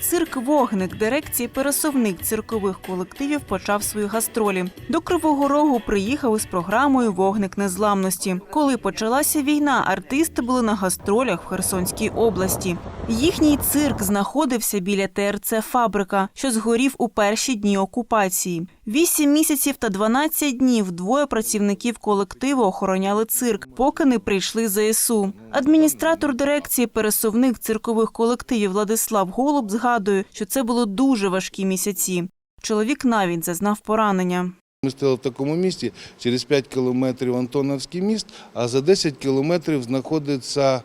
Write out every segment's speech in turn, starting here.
Цирк Вогник дирекції пересувник циркових колективів почав свої гастролі. До Кривого Рогу приїхав із програмою Вогник незламності. Коли почалася війна, артисти були на гастролях в Херсонській області. Їхній цирк знаходився біля ТРЦ Фабрика, що згорів у перші дні окупації. Вісім місяців та 12 днів двоє працівників колективу охороняли цирк, поки не прийшли ЗСУ. Адміністратор дирекції пересувних циркових колективів Владислав Голуб згадує, що це було дуже важкі місяці. Чоловік навіть зазнав поранення. Ми стояли в такому місті, через 5 кілометрів Антоновський міст, а за 10 кілометрів знаходиться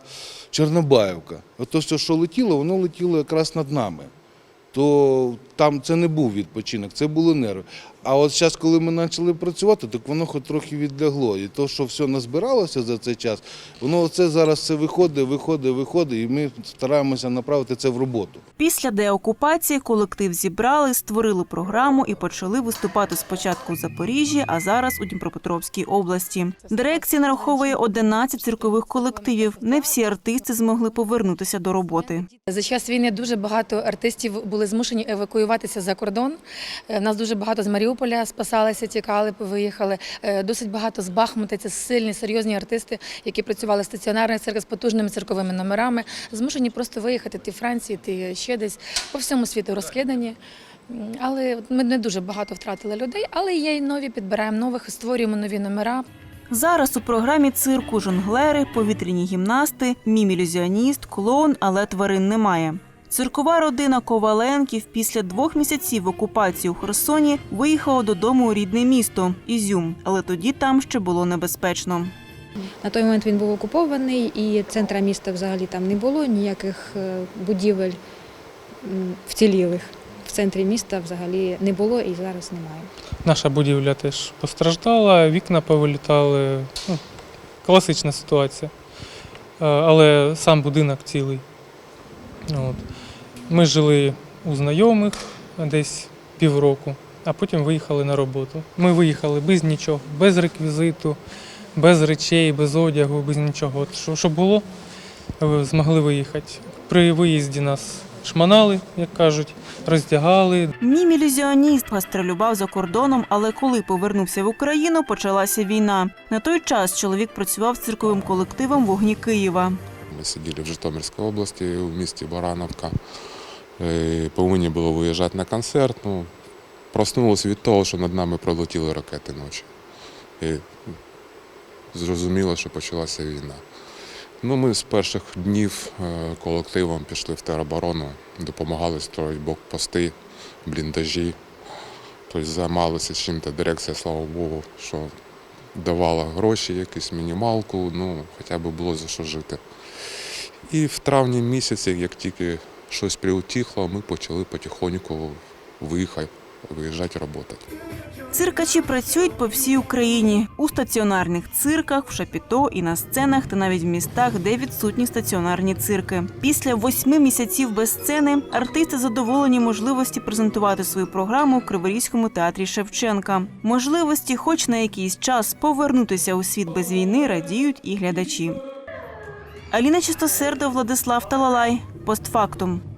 Чорнобаївка. Ото все, що летіло, воно летіло якраз над нами. То там це не був відпочинок, це були нерви. А от зараз, коли ми почали працювати, так воно хоч трохи відлягло. І то, що все назбиралося за цей час, воно оце зараз все виходить, виходить, виходить, і ми стараємося направити це в роботу. Після деокупації колектив зібрали, створили програму і почали виступати спочатку у Запоріжжі, а зараз у Дніпропетровській області. Дирекція нараховує 11 циркових колективів. Не всі артисти змогли повернутися до роботи. За час війни дуже багато артистів були змушені евакуюватися за кордон. Е, В нас дуже багато з Маріуполя спасалися, тікали, виїхали. Е, Досить багато з Бахмута. Це сильні, серйозні артисти, які працювали в стаціонарних цирках з потужними цирковими номерами. Змушені просто виїхати ті Франції, ті ще десь по всьому світу розкидані. Але ми не дуже багато втратили людей, але є й нові, підбираємо нових, створюємо нові номера. Зараз у програмі цирку жонглери, повітряні гімнасти, мім-ілюзіоніст, клоун, але тварин немає. Циркова родина Коваленків після двох місяців окупації у Херсоні виїхала додому у рідне місто Ізюм, але тоді там ще було небезпечно. На той момент він був окупований, і центра міста взагалі там не було ніяких е, будівель вцілілих. В центрі міста взагалі не було і зараз немає. Наша будівля теж постраждала, вікна повилітали. Ну, класична ситуація. Е, Але сам будинок цілий. От. Ми жили у знайомих десь півроку, а потім виїхали на роботу. Ми виїхали без нічого, без реквізиту, без речей, без одягу, без нічого. От що, що було, е, змогли виїхати. При виїзді нас шманали, як кажуть, роздягали, Мім-ілюзіоніст гастролював за кордоном, але коли повернувся в Україну, почалася війна. На той час чоловік працював з цирковим колективом Вогні Києва. Ми сиділи в Житомирській області, у місті Барановка. Е, Повинні було виїжджати на концерт. Ну, проснулися від того, що над нами пролетіли ракети ночі. І зрозуміло, що почалася війна. Ну, ми з перших днів е, колективом пішли в тероборону, допомагали строїти блокпости, бліндажі. Тобто займалися чим-то. Дирекція, слава Богу, що давала гроші, якусь мінімалку, ну, хоча б було за що жити. І в травні місяці, як тільки щось приутіхло, ми почали потихоньку виїхати, виїжджати роботи. Циркачі працюють по всій Україні у стаціонарних цирках, в шапіто і на сценах, та навіть в містах, де відсутні стаціонарні цирки. Після восьми місяців без сцени артисти задоволені можливості презентувати свою програму в Криворізькому театрі Шевченка. Можливості, хоч на якийсь час, повернутися у світ без війни, радіють і глядачі. Аліна Чистосердо, Владислав Талалай. Постфактум.